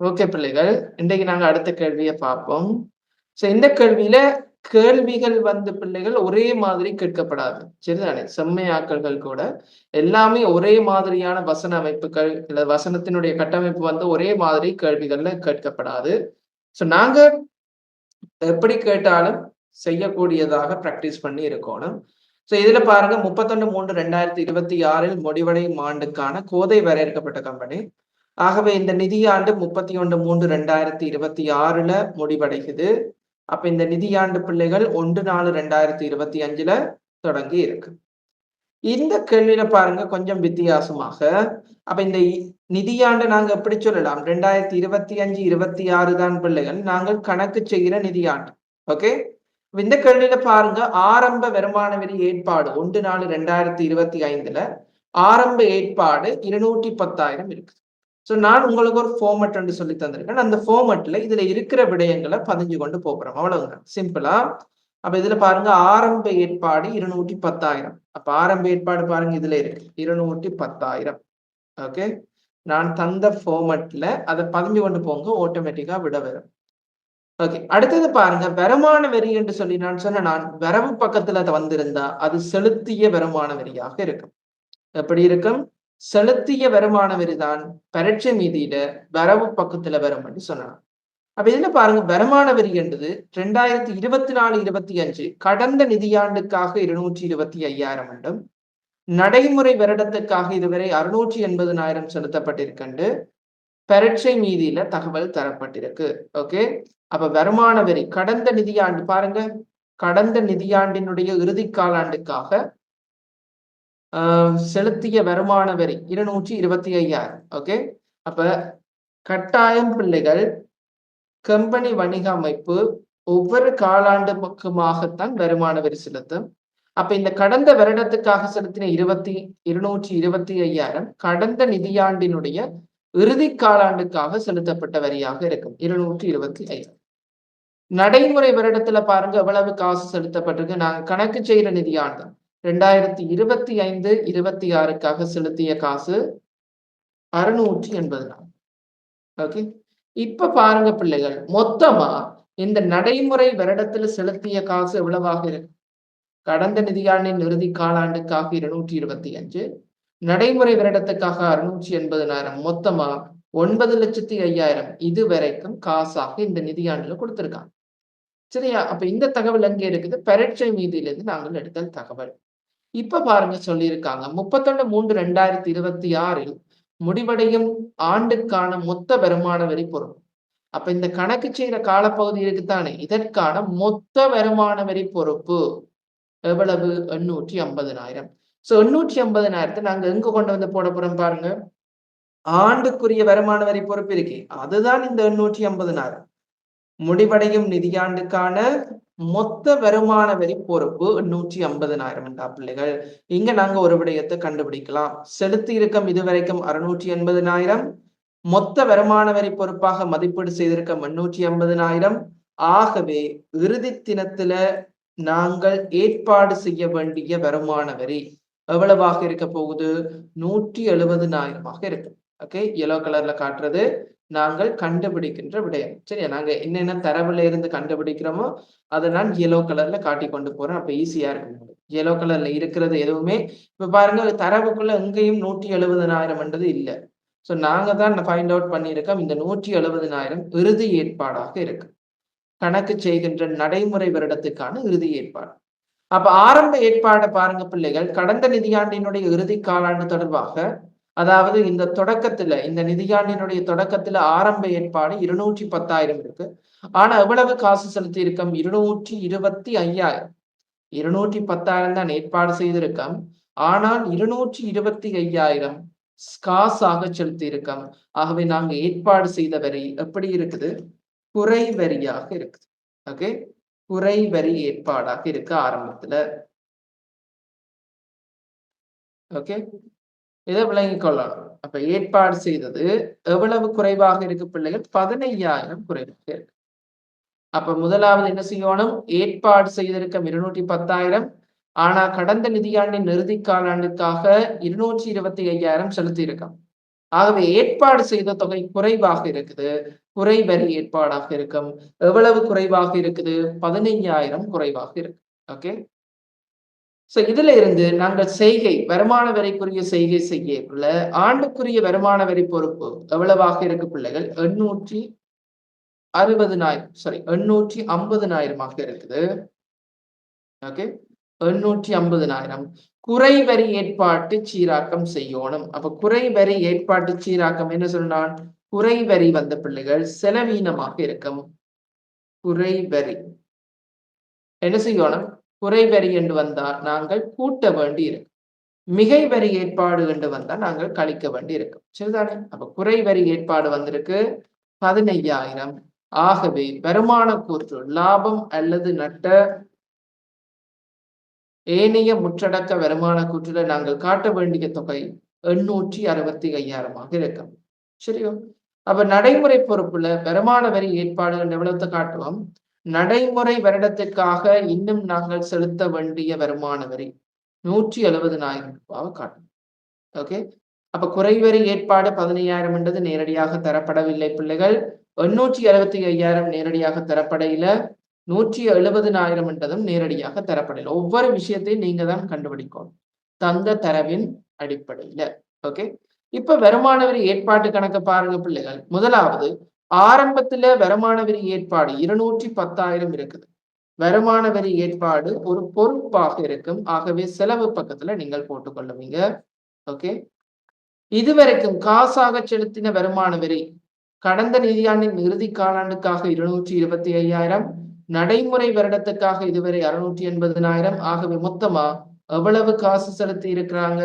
Okay பிள்ளைகள் இன்றைக்கு நாங்க அடுத்த கேள்வியை பார்ப்போம். ஸோ இந்த கேள்வியில கேள்விகள் வந்து பிள்ளைகள் ஒரே மாதிரி கேட்கப்படாது. சரிதானே? செம்மையாக்கல்கள் கூட. எல்லாமே ஒரே மாதிரியான வசன அமைப்புகள் இல்ல வசனத்தினுடைய கட்டமைப்பு வந்து ஒரே மாதிரி கேள்விகள்ல கேட்கப்படாது. ஸோ நாங்க எப்படி கேட்டாலும் செய்யக்கூடியதாக பிராக்டிஸ் பண்ணி இருக்கணும். ஸோ இதுல பாருங்க முப்பத்தொன்னு மூன்று ரெண்டாயிரத்தி இருபத்தி ஆறில் முடிவடையும் ஆண்டுக்கான கோதை வரையறுக்கப்பட்ட கம்பெனி ஆகவே இந்த நிதியாண்டு முப்பத்தி ஒன்று மூன்று ரெண்டாயிரத்தி இருபத்தி ஆறுல முடிவடைகிறது. அப்ப இந்த நிதியாண்டு பிள்ளைகள் ஒன்று நாலு ரெண்டாயிரத்தி இருபத்தி அஞ்சுல தொடங்கி இருக்கு. இந்த கேள்வியில பாருங்க கொஞ்சம் வித்தியாசமாக. அப்ப இந்த நிதியாண்டு நாங்க எப்படி சொல்லலாம்? ரெண்டாயிரத்தி இருபத்தி அஞ்சு இருபத்தி ஆறு தான் பிள்ளைகள். நாங்கள் கணக்கு செய்கிற நிதியாண்டு. ஓகே? இந்த கேள்வியில பாருங்க ஆரம்ப வருமான வரி ஏற்பாடு ஒன்று நாலு ரெண்டாயிரத்தி இருபத்தி ஐந்துல ஆரம்ப ஏற்பாடு இருநூற்றி பத்தாயிரம் இருக்கு. ஸோ நான் உங்களுக்கு ஒரு ஃபார்மட் என்று சொல்லி தந்திருக்கேன். அந்த ஃபார்மட்ல இதுல இருக்கிற விடயங்களை பதிஞ்சு கொண்டு போகிறோம். அவ்வளவுதான் சிம்பிளா அப்ப இதுல பாருங்க ஆரம்ப ஏற்பாடு இருநூற்றி பத்தாயிரம் அப்ப ஆரம்ப ஏற்பாடு பாருங்க இதுல இருக்கு. இருநூற்றி பத்தாயிரம் ஓகே நான் தந்த ஃபார்மட்ல அதை பதிஞ்சு கொண்டு போங்க ஆட்டோமேட்டிக்கா விட வரும். ஓகே அடுத்தது பாருங்க வருமான வரி என்று சொல்லி நான் சொன்ன நான் வரவு பக்கத்துல அது வந்திருந்தா அது செலுத்திய வருமான வரியாக இருக்கும். எப்படி இருக்கும்? செலுத்திய வருமான வரிதான் பரட்சை மீதியில வரவு பக்கத்துல வரும் என்று சொன்னான் அப்ப இதுல பாருங்க வருமான வரி என்றது ரெண்டாயிரத்தி இருபத்தி நாலு இருபத்தி அஞ்சு கடந்த நிதியாண்டுக்காக இருநூற்றி இருபத்தி ஐயாயிரம் என்றும் நடைமுறை வருடத்துக்காக இதுவரை அறுநூற்றி எண்பதுனாயிரம் செலுத்தப்பட்டிருக்கண்டு பரட்சை மீதியில தகவல் தரப்பட்டிருக்கு. ஓகே அப்ப வருமான வரி கடந்த நிதியாண்டு பாருங்க கடந்த நிதியாண்டினுடைய இறுதி காலாண்டுக்காக செலுத்திய வருமான வரி இருநூற்றி இருபத்தி ஐயாயிரம். ஓகே அப்ப கட்டாயம் பிள்ளைகள் கம்பெனி வணிக அமைப்பு ஒவ்வொரு காலாண்டுக்குமாகத்தான் வருமான வரி செலுத்தும். அப்ப இந்த கடந்த வருடத்துக்காக செலுத்தின இருபத்தி இருநூற்றி இருபத்தி ஐயாயிரம் கடந்த நிதியாண்டினுடைய இறுதி காலாண்டுக்காக செலுத்தப்பட்ட வரியாக இருக்கும். இருநூற்றி இருபத்தி ஐயாயிரம். நடைமுறை வருடத்துல பாருங்க எவ்வளவு காசு செலுத்தப்பட்டிருக்கு. நாங்க கணக்கு செய்யற நிதியாண்டு. ரெண்டாயிரத்தி இருபத்தி ஐந்து இருபத்தி ஆறுக்காக செலுத்திய காசு அறுநூற்றி எண்பது நாள். ஓகே? இப்ப பாருங்க பிள்ளைகள் மொத்தமா இந்த நடைமுறை வருடத்துல செலுத்திய காசு எவ்வளவாக இருக்கு? கடந்த நிதியாண்டின் இறுதி காலாண்டுக்காக இருநூற்றி இருபத்தி அஞ்சு நடைமுறை வருடத்துக்காக அறுநூற்றி எண்பதுனாயிரம் மொத்தமா ஒன்பது லட்சத்தி ஐயாயிரம் இது வரைக்கும் காசாக இந்த நிதியாண்டுல கொடுத்திருக்காங்க. சரியா? அப்ப இந்த தகவல் அங்கே இருக்குது? பரீட்சை மீதியிலிருந்து நாங்கள் எடுத்த தகவல். இப்ப பாருங்க சொல்லியிருக்காங்க. முப்பத்தொன்னு மூன்று ரெண்டாயிரத்தி இருபத்தி ஆறில் முடிவடையும் ஆண்டுக்கான மொத்த வருமான வரி பொருள் அப்ப இந்த கணக்கு செய்யற காலப்பகுதி இருக்குத்தானே இதற்கான மொத்த வருமான வரி பொறுப்பு எவ்வளவு? எண்ணூற்றி ஐம்பதுனாயிரம் சோ எண்ணூற்றி ஐம்பதுனாயிரத்தை நாங்க எங்க கொண்டு வந்து போட போறோம் பாருங்க? ஆண்டுக்குரிய வருமான வரி பொறுப்பு இருக்கு. அதுதான் இந்த எண்ணூற்றி ஐம்பதுனாயிரம் முடிவடையும் நிதியாண்டுக்கான மொத்த வருமான வரி பொறுப்பு நூற்றி ஐம்பதுனாயிரம் என்றா பிள்ளைகள். இங்க நாங்க ஒரு விடயத்தை கண்டுபிடிக்கலாம். செலுத்தி இருக்கும் இதுவரைக்கும் அறுநூற்றி எண்பதுனாயிரம். மொத்த வருமான வரி பொறுப்பாக மதிப்பீடு செய்திருக்க முன்னூற்றி ஐம்பதுனாயிரம். ஆகவே இறுதி தினத்துல நாங்கள் ஏற்பாடு செய்ய வேண்டிய வருமான வரி எவ்வளவாக இருக்க போகுது? நூற்றி எழுபதுனாயிரமாக இருக்கு. ஓகே எல்லோ கலர்ல காட்டுறது. நாங்கள் கண்டுபிடிக்கின்ற விடயம். சரியா? நாங்க என்னென்ன தரவுல இருந்து கண்டுபிடிக்கிறோமோ அதை நான் எல்லோ கலர்ல காட்டி கொண்டு போறேன். அப்ப ஈஸியா இருக்கும். எல்லோ கலர்ல இருக்கிறது எதுவுமே இப்ப பாருங்க தரவுக்குள்ள எங்கேயும் நூற்றி எழுபதுனாயிரம்ன்றது இல்லை. ஸோ நாங்க தான் ஃபைண்ட் அவுட் பண்ணியிருக்கோம் இந்த நூற்றி எழுபதுனாயிரம் இறுதி ஏற்பாடாக இருக்கு. கணக்கு செய்கின்ற நடைமுறை வருடத்துக்கான இறுதி ஏற்பாடு. அப்ப ஆரம்ப ஏற்பாடை பாருங்க பிள்ளைகள். கடந்த நிதியாண்டினுடைய இறுதி காலாண்டு தொடர்பாக அதாவது இந்த தொடக்கத்துல இந்த நிதியாண்டினுடைய தொடக்கத்துல ஆரம்ப ஏற்பாடு இருநூற்றி பத்தாயிரம் இருக்கு. ஆனா எவ்வளவு காசு செலுத்தி இருக்கோம் இருநூற்றி இருபத்தி ஐயாயிரம் இருநூற்றி பத்தாயிரம் தான் ஏற்பாடு செய்திருக்கோம். ஆனால் இருநூற்றி இருபத்தி ஐயாயிரம் காசாக செலுத்தி இருக்கோம் ஆகவே நாங்க ஏற்பாடு செய்த வரி எப்படி இருக்குது? குறை வரியாக இருக்குது. ஓகே? குறை வரி ஏற்பாடாக இருக்கு ஆரம்பத்துல. ஓகே? இதை விளங்கிக் கொள்ளணும். அப்ப ஏற்பாடு செய்தது எவ்வளவு குறைவாக இருக்கு பிள்ளைகள்? பதினையாயிரம் குறைவாக இருக்கு. அப்ப முதலாவது என்ன செய்யணும்? ஏற்பாடு செய்திருக்கும் இருநூற்றி பத்தாயிரம். ஆனா கடந்த நிதியாண்டின் இறுதி காலாண்டுக்காக இருநூற்றி இருபத்தி ஐயாயிரம் செலுத்தி இருக்கோம் ஆகவே ஏற்பாடு செய்த தொகை குறைவாக இருக்குது. குறைவரி ஏற்பாடாக இருக்கும். எவ்வளவு குறைவாக இருக்குது? பதினைஞ்சாயிரம் குறைவாக இருக்கு. ஓகே? சோ இதுல இருந்து நாங்கள் செய்கை வருமான வரிக்குரிய செய்கை செய்யக்குள்ள ஆண்டுக்குரிய வருமான வரி பொறுப்பு எவ்வளவாக இருக்கு பிள்ளைகள்? எண்ணூற்றி அறுபதுனாயிரம் சாரி எண்ணூற்றி ஐம்பதுனாயிரமாக இருக்குது. ஓகே எண்ணூற்றி ஐம்பதுனாயிரம் குறை வரி ஏற்பாட்டு சீராக்கம் செய்யணும். அப்ப குறை வரி ஏற்பாட்டு சீராக்கம் என்ன சொன்னான்? குறை வரி வந்த பிள்ளைகள் செலவீனமாக இருக்கும். குறை வரி. என்ன செய்யணும்? குறை வரி என்று வந்தால் நாங்கள் கூட்ட வேண்டி இருக்கும் மிகை வரி ஏற்பாடு என்று வந்தால் நாங்கள் கழிக்க வேண்டி இருக்கும் சரிதானே? அப்ப குறை வரி ஏற்பாடு வந்திருக்கு. பதினையாயிரம். ஆகவே வருமான கூற்று லாபம் அல்லது நட்ட ஏனைய முற்றடக்க வருமான கூற்றுல நாங்கள் காட்ட வேண்டிய தொகை எண்ணூற்றி அறுபத்தி ஐயாயிரமாக இருக்கும். சரியோ? அப்ப நடைமுறை பொறுப்புல வருமான வரி ஏற்பாடு எவ்வளவு காட்டுவோம்? நடைமுறை வருடத்திற்காக இன்னும் நாங்கள் செலுத்த வேண்டிய வருமான வரி நூற்றி எழுபதுனாயிரம் ரூபாவை காட்டும். ஓகே அப்ப குறைவரி ஏற்பாடு பதினையாயிரம் என்றது நேரடியாக தரப்படவில்லை பிள்ளைகள். எண்ணூற்றி அறுபத்தி ஐயாயிரம் நேரடியாக தரப்படையில. நூற்றி எழுபதுனாயிரம் என்றதும் நேரடியாக தரப்படையில. ஒவ்வொரு விஷயத்தையும் நீங்க தான் கண்டுபிடிக்கணும். தந்த தரவின் அடிப்படையில. ஓகே இப்ப வருமான வரி ஏற்பாட்டு கணக்கு பாருங்க பிள்ளைகள். முதலாவது ஆரம்பத்துல வருமான வரி ஏற்பாடு இருநூற்றி பத்தாயிரம் இருக்குது. வருமான வரி ஏற்பாடு ஒரு பொறுப்பாக இருக்கும். ஆகவே செலவு பக்கத்துல நீங்கள் போட்டுக்கொள்ளுவீங்க ஓகே? இதுவரைக்கும் காசாக செலுத்தின வருமான வரி கடந்த நிதியாண்டின் இறுதி காலாண்டுக்காக இருநூற்றி இருபத்தி ஐயாயிரம் நடைமுறை வருடத்துக்காக இதுவரை அறுநூற்றி எண்பதினாயிரம். ஆகவே மொத்தமா எவ்வளவு காசு செலுத்தி இருக்கிறாங்க?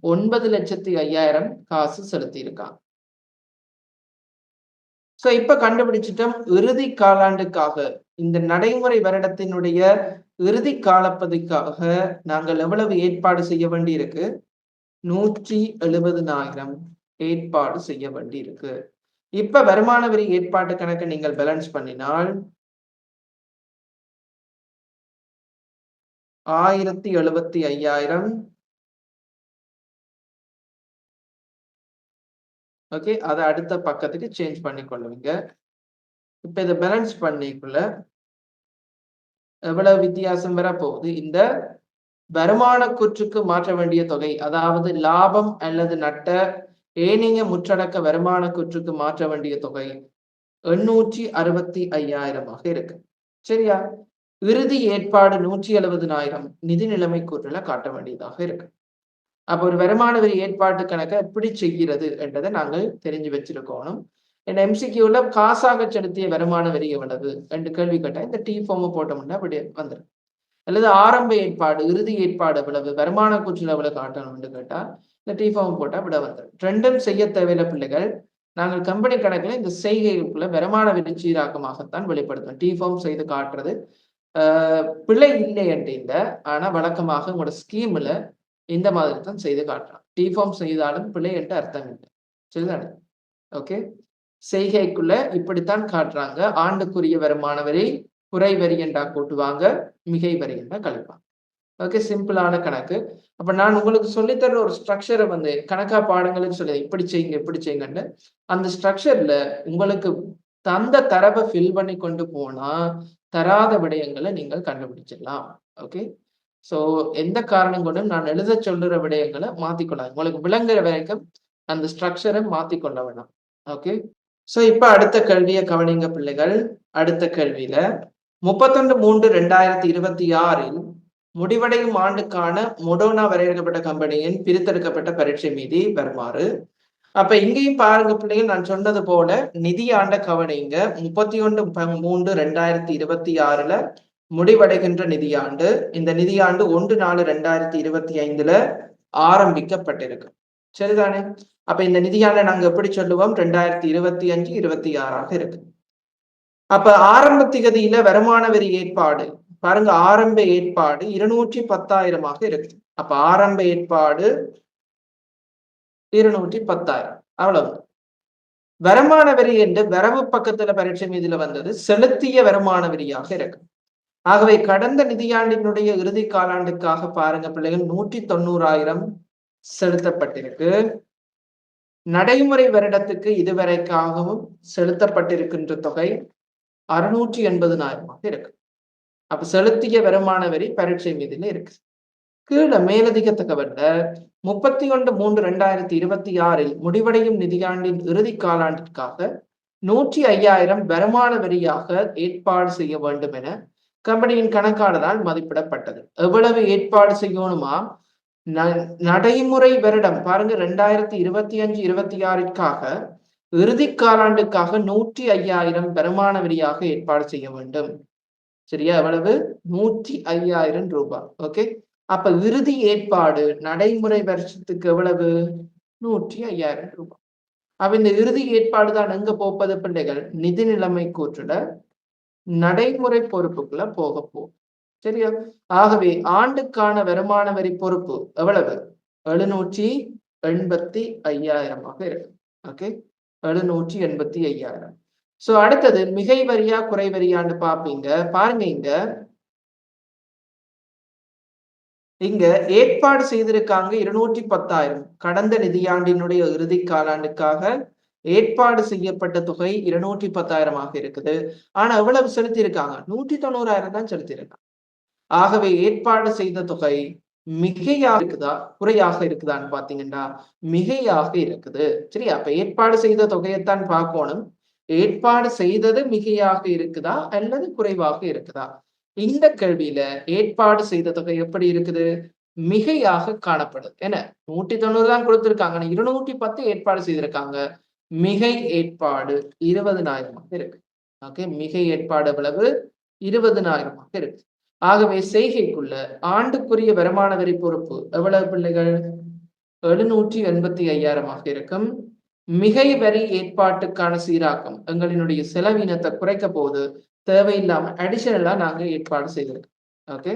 ஒன்பது லட்சத்தி ஐயாயிரம் காசு செலுத்தி இருக்காங்க. ஸோ இப்போ கண்டுபிடிச்சிட்டோம் இறுதி காலாண்டுக்காக. இந்த நடைமுறை வருடத்தினுடைய இறுதி காலப்பதிக்காக நாங்கள் எவ்வளவு ஏற்பாடு செய்ய வேண்டியிருக்கு? நூற்றி எழுபதுனாயிரம் ஏற்பாடு செய்ய வேண்டியிருக்கு. இப்போ இப்ப வருமான வரி ஏற்பாட்டு கணக்கு நீங்கள் பேலன்ஸ் பண்ணினால் ஆயிரத்தி எழுபத்தி ஐயாயிரம் ஓகே அதை அடுத்த பக்கத்துக்கு சேஞ்ச் பண்ணி கொள்ளுவீங்க இப்ப இதை பேலன்ஸ் பண்ணிக்குள்ள எவ்வளவு வித்தியாசம் வரப்போகுது? போகுது இந்த வருமான கூற்றுக்கு மாற்ற வேண்டிய தொகை அதாவது லாபம் அல்லது நட்ட ஏனைய முற்றடக்க வருமான கூற்றுக்கு மாற்ற வேண்டிய தொகை எண்ணூற்றி அறுபத்தி ஐயாயிரமாக இருக்கு. சரியா? இறுதி ஏற்பாடு நூற்றி எழுபதுனாயிரம் நிதி நிலைமை கூற்றுல காட்ட வேண்டியதாக இருக்கு. அப்போ ஒரு வருமான வரி ஏற்பாட்டு கணக்கை எப்படி செய்கிறது என்றதை நாங்கள் தெரிஞ்சு வச்சிருக்கணும். என் எம்சிக்யூல காசாக செலுத்திய வருமான வரி எவ்வளவு ரெண்டு கேள்வி கேட்டால் இந்த டி ஃபார்ம் போட்டோம்னா அப்படி வந்துடும் அல்லது ஆரம்ப ஏற்பாடு இறுதி ஏற்பாடு எவ்வளவு வருமான கூச்சல் எவ்வளவு காட்டணும்னு கேட்டால் இந்த டி ஃபார்ம் போட்டால் விட வந்துடும் ரெண்டும் செய்ய தேவையில்ல பிள்ளைகள். நாங்கள் கம்பெனி கணக்கில் இந்த செய்கைக்குள்ள வருமான வரி சீராக்கமாகத்தான் வெளிப்படுத்தும் டி ஃபார்ம் செய்து காட்டுறது பிழை இல்லை இந்த ஆனால் வழக்கமாக உங்களோட ஸ்கீமில் இந்த மாதிரி தான் செய்து காட்டலாம் டிஃபார்ம் செய்தாலும் பிழை என்று அர்த்தம் இல்லை. சரிதானே? ஓகே செய்கைக்குள்ள இப்படித்தான் காட்டுறாங்க. ஆண்டுக்குரிய வருமான வரி குறை வரி என்றா கூட்டுவாங்க மிகை வரி என்றா கழிப்பாங்க. ஓகே சிம்பிளான கணக்கு. அப்ப நான் உங்களுக்கு சொல்லித்தர ஒரு ஸ்ட்ரக்சரை வந்து கணக்கா பாடங்களுக்கு சொல்லி இப்படி செய்யுங்க இப்படி செய்யுங்கன்னு அந்த ஸ்ட்ரக்சர்ல உங்களுக்கு தந்த தரவை ஃபில் பண்ணி கொண்டு போனா தராத விடயங்களை நீங்கள் கண்டுபிடிச்சிடலாம். ஓகே ஸோ எந்த காரணம் கொண்டும் நான் எழுத சொல்லுற விடயங்களை மாத்திக்கொள்ளாது. உங்களுக்கு விளங்குற வரைக்கும் அந்த ஸ்ட்ரக்சரை மாத்திக்கொள்ள வேணாம். ஓகே ஸோ இப்ப அடுத்த கல்வியை கவனிங்க பிள்ளைகள். அடுத்த கல்வியில முப்பத்தொன்று மூன்று ரெண்டாயிரத்தி இருபத்தி ஆறில் முடிவடையும் ஆண்டுக்கான மொடோனா வரையறுக்கப்பட்ட கம்பெனியின் பிரித்தெடுக்கப்பட்ட பரீட்சை மீதி வருமாறு. அப்ப இங்கேயும் பாருங்க பிள்ளைகள் நான் சொன்னது போல நிதி ஆண்ட கவனிங்க. முப்பத்தி ஒன்று மூன்று ரெண்டாயிரத்தி இருபத்தி ஆறுல முடிவடைகின்ற நிதியாண்டு இந்த நிதியாண்டு ஒன்று நாலு ரெண்டாயிரத்தி இருபத்தி ஐந்துல ஆரம்பிக்கப்பட்டிருக்கு. சரிதானே? அப்ப இந்த நிதியாண்டை நாங்க எப்படி சொல்லுவோம்? ரெண்டாயிரத்தி இருபத்தி அஞ்சு இருபத்தி ஆறாக இருக்கு. அப்ப ஆரம்ப திகதியில வருமான வரி ஏற்பாடு பாருங்க ஆரம்ப ஏற்பாடு இருநூற்றி பத்தாயிரமாக இருக்கு. அப்ப ஆரம்ப ஏற்பாடு இருநூற்றி பத்தாயிரம். அவ்வளவு. வருமான வரி என்று வரவு பக்கத்துல பரீட்சை மீதுல வந்தது செலுத்திய வருமான வரியாக இருக்கு. ஆகவே கடந்த நிதியாண்டினுடைய இறுதி காலாண்டுக்காக பாருங்க பிள்ளைகள் நூற்றி தொண்ணூறாயிரம் செலுத்தப்பட்டிருக்கு. நடைமுறை வருடத்துக்கு இதுவரைக்காகவும் செலுத்தப்பட்டிருக்கின்ற தொகை அறுநூற்றி எண்பதுனாயிரமாக இருக்கு. அப்ப செலுத்திய வருமான வரி பரீட்சை மீதில இருக்கு. கீழே மேலதிக தகவல்ல முப்பத்தி ஒன்று மூன்று ரெண்டாயிரத்தி இருபத்தி ஆறில் முடிவடையும் நிதியாண்டின் இறுதி காலாண்டிற்காக நூற்றி ஐயாயிரம் வருமான வரியாக ஏற்பாடு செய்ய வேண்டும் என கம்பெனியின் கணக்காளரால் மதிப்பிடப்பட்டது. எவ்வளவு ஏற்பாடு செய்யணுமா? நடைமுறை வருடம் பாருங்க ரெண்டாயிரத்தி இருபத்தி அஞ்சு இருபத்தி ஆறிற்காக இறுதி காலாண்டுக்காக நூற்றி ஐயாயிரம் வருமான வரியாக ஏற்பாடு செய்ய வேண்டும். சரியா? எவ்வளவு? நூற்றி ஐயாயிரம் ரூபாய். ஓகே? அப்ப இறுதி ஏற்பாடு நடைமுறை வருஷத்துக்கு எவ்வளவு? நூற்றி ஐயாயிரம் ரூபாய். அப்ப இந்த இறுதி ஏற்பாடு தான் எங்க போப்பது பிள்ளைகள்? நிதி நிலைமை கூற்றுல நடைமுறை பொறுப்புக்குள்ள போக போகும் சரியா? ஆகவே ஆண்டுக்கான வருமான வரி பொறுப்பு எவ்வளவு? எழுநூற்றி எண்பத்தி ஐயாயிரமாக இருக்கு ஓகே எழுநூற்றி எண்பத்தி ஐயாயிரம். சோ அடுத்தது மிகை வரியா குறை வரியான்னு பாப்பீங்க. பாருங்க இங்க. இங்க ஏற்பாடு செய்திருக்காங்க இருநூற்றி பத்தாயிரம். கடந்த நிதியாண்டினுடைய இறுதி காலாண்டுக்காக ஏற்பாடு செய்யப்பட்ட தொகை இருநூற்றி பத்தாயிரமாக இருக்குது. ஆனா எவ்வளவு செலுத்தி இருக்காங்க நூற்றி தொண்ணூறாயிரம் தான் செலுத்தியிருக்காங்க. ஆகவே ஏற்பாடு செய்த தொகை மிகையாக இருக்குதா? குறையாக இருக்குதான்னு பாத்தீங்கன்னா மிகையாக இருக்குது. சரியா? அப்ப ஏற்பாடு செய்த தொகையைத்தான் பார்க்கணும். ஏற்பாடு செய்தது மிகையாக இருக்குதா? அல்லது குறைவாக இருக்குதா? இந்த கேள்வியில ஏற்பாடு செய்த தொகை எப்படி இருக்குது? மிகையாக காணப்படுது. என்ன? நூற்றி தொண்ணூறு தான் கொடுத்திருக்காங்க. இருநூற்றி பத்து ஏற்பாடு செய்திருக்காங்க. மிகை ஏற்பாடு இருபதனாயிரமாக இருக்கு. ஓகே மிகை ஏற்பாடு எவ்வளவு? இருபதனாயிரமாக இருக்கு. ஆகவே செய்கைக்குள்ள ஆண்டுக்குரிய வருமான வரி பொறுப்பு எவ்வளவு பிள்ளைகள்? எழுநூற்றி எண்பத்தி ஐயாயிரமாக இருக்கும். மிகை வரி ஏற்பாட்டுக்கான சீராக்கம் எங்களினுடைய செலவினத்தை குறைக்க போது தேவையில்லாம அடிஷனலா நாங்க ஏற்பாடு செய்திருக்கோம். ஓகே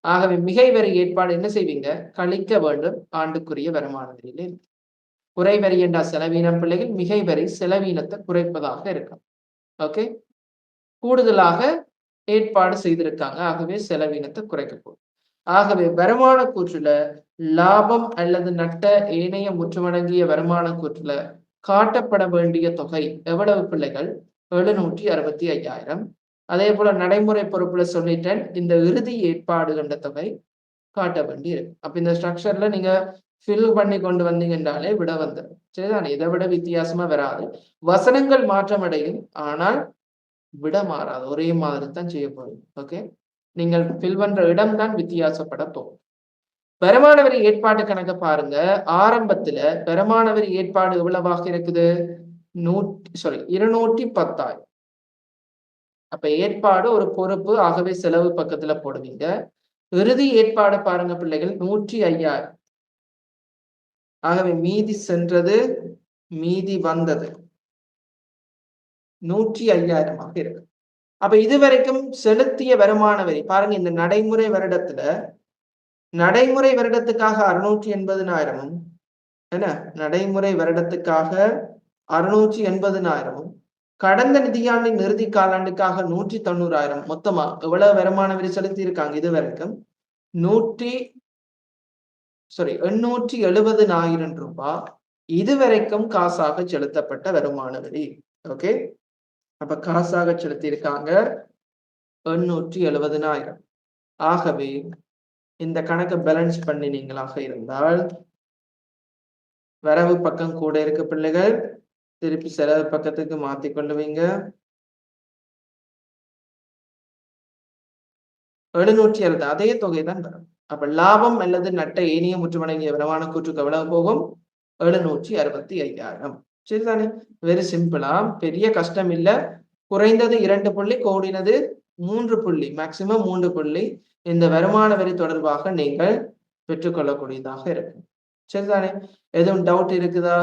ஆகவே மிகை வரி ஏற்பாடு என்ன செய்வீங்க? கழிக்க வேண்டும் ஆண்டுக்குரிய வருமான வரியில. குறை வரி என்றா செலவீனம் பிள்ளைகள் மிகைவரி செலவீனத்தை குறைப்பதாக இருக்கும். ஓகே கூடுதலாக ஏற்பாடு செய்திருக்காங்க. ஆகவே செலவீனத்தை குறைக்க போகும் ஆகவே வருமான கூற்றுல லாபம் அல்லது நட்ட ஏனைய முற்றுமடங்கிய வருமான கூற்றுல காட்டப்பட வேண்டிய தொகை எவ்வளவு பிள்ளைகள்? எழுநூற்றி அறுபத்தி ஐயாயிரம். அதே போல நடைமுறை பொறுப்புல சொல்லிட்டேன். இந்த இறுதி ஏற்பாடு கண்ட தொகை காட்ட வேண்டி இருக்கு அப்ப இந்த ஸ்ட்ரக்சர்ல நீங்க ஃபில் பண்ணி கொண்டு வந்தீங்கன்றாலே விட வந்துடும் சரிதான்? இதை விட வித்தியாசமா வராது. வசனங்கள் மாற்றம் அடையும் ஆனால் விட மாறாது. ஒரே மாதிரி தான் செய்ய போறீங்க ஓகே நீங்கள் ஃபில் பண்ற இடம் தான் வித்தியாசப்பட போகும் வருமான வரி ஏற்பாட்டு கணக்க பாருங்க. ஆரம்பத்துல வருமான வரி ஏற்பாடு எவ்வளவாக இருக்குது? நூற்றி சாரி இருநூற்றி பத்தாயிரம் அப்ப ஏற்பாடு ஒரு பொறுப்பு ஆகவே செலவு பக்கத்துல போடுவீங்க. இறுதி ஏற்பாடு பாருங்க பிள்ளைகள் நூற்றி ஐயாயிரம். ஆகவே மீதி சென்றது மீதி வந்தது. நூற்றி ஐயாயிரமாக இருக்கு. அப்ப இதுவரைக்கும் செலுத்திய வருமான வரி பாருங்க இந்த நடைமுறை வருடத்துல நடைமுறை வருடத்துக்காக அறுநூற்றி எண்பதுனாயிரமும் என்ன? நடைமுறை வருடத்துக்காக அறுநூற்றி எண்பதுனாயிரமும் கடந்த நிதியாண்டின் இறுதி காலாண்டுக்காக நூற்றி தொண்ணூறாயிரம் மொத்தமா எவ்வளவு வருமான வரி செலுத்தி இருக்காங்க இது வரைக்கும் நூற்றி சாரி எண்ணூற்றி எழுபதுனாயிரம் ரூபாய் இதுவரைக்கும் காசாக செலுத்தப்பட்ட வருமான வரி ஓகே அப்ப காசாக செலுத்தி இருக்காங்க எண்ணூற்றி எழுபதுனாயிரம் ஆகவே இந்த கணக்கை பேலன்ஸ் பண்ணினீங்களாக இருந்தால் வரவு பக்கம் கூட இருக்க பிள்ளைகள். திருப்பி செலவு பக்கத்துக்கு மாத்தி கொள்ளுவீங்க. எழுநூற்றி எழுபது அதே தொகை தான் வரும். அப்ப லாபம் அல்லது நட்ட ஏனிய முற்றுமடங்கிய வருமான கூற்றுக்கு எவ்வளவு போகும்? எழுநூற்றி அறுபத்தி ஐயாயிரம் சரிதானே? வெரி சிம்பிளா பெரிய கஷ்டம் இல்ல. குறைந்தது இரண்டு புள்ளி கோடினது மூன்று புள்ளி. மேக்சிமம் மூன்று புள்ளி. இந்த வருமான வரி தொடர்பாக நீங்கள் பெற்றுக்கொள்ளக்கூடியதாக இருக்கும். சரிதானே? எதுவும் டவுட் இருக்குதா?